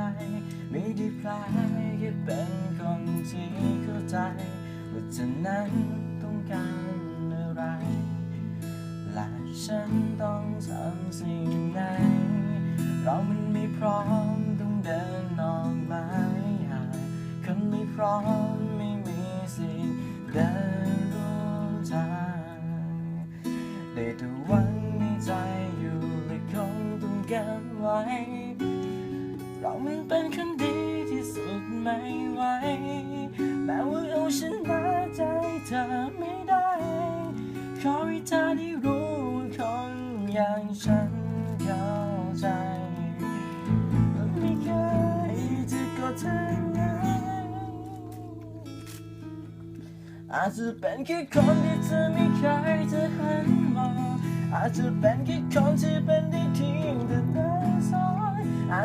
ใช่ไม่ได้แปลแค่เป็นคนที่เข้าใจว่าเธอนั้นต้องการอะไร และฉันต้องทำสิ่งไหน เรามันไม่พร้อมต้องเดินออกมาให้ห่าคนไม่พร้อมไม่มีสิทธิ์เดินร่วมทางได้แต่หวังในใจอยู่และคงต้องเก็บไว้ มันเป็นคนดีที่สุดไม่ไหวแม้ว่าเอาฉันมาใจเธอไม่ได้ ขอให้เธอได้รู้ว่าคนอย่างฉันเข้าใจและไม่เคยจะกดเธอง่ายอาจจะเป็นแค่คนที่เธอไม่เคยจะหันมองอาจจะเป็นแค่คนที่เป็นได้เ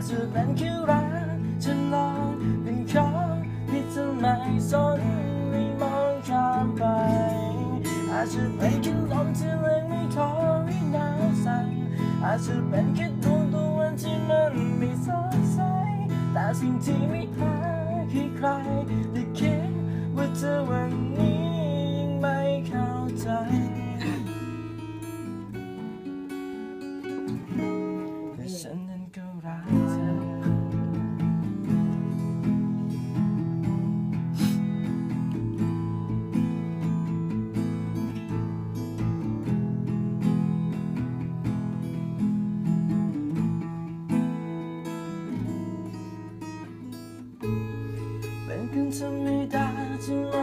จะเป็นแค่รักฉันลองเป็นของที่เธอไม่สนไม่มองข้ามไป อาจจะเป็นแค่ลมที่แรงไม่ทอให้หนาวสั่นอาจจะเป็นแค่ดวงตะวันที่มันไม่สดใสแต่สิ่งที่ไม่หาคือใครที่คิดว่าเธอวันนี้ยังไม่เข้าใจแต่ฉันนั้นก็รัก เป็นคน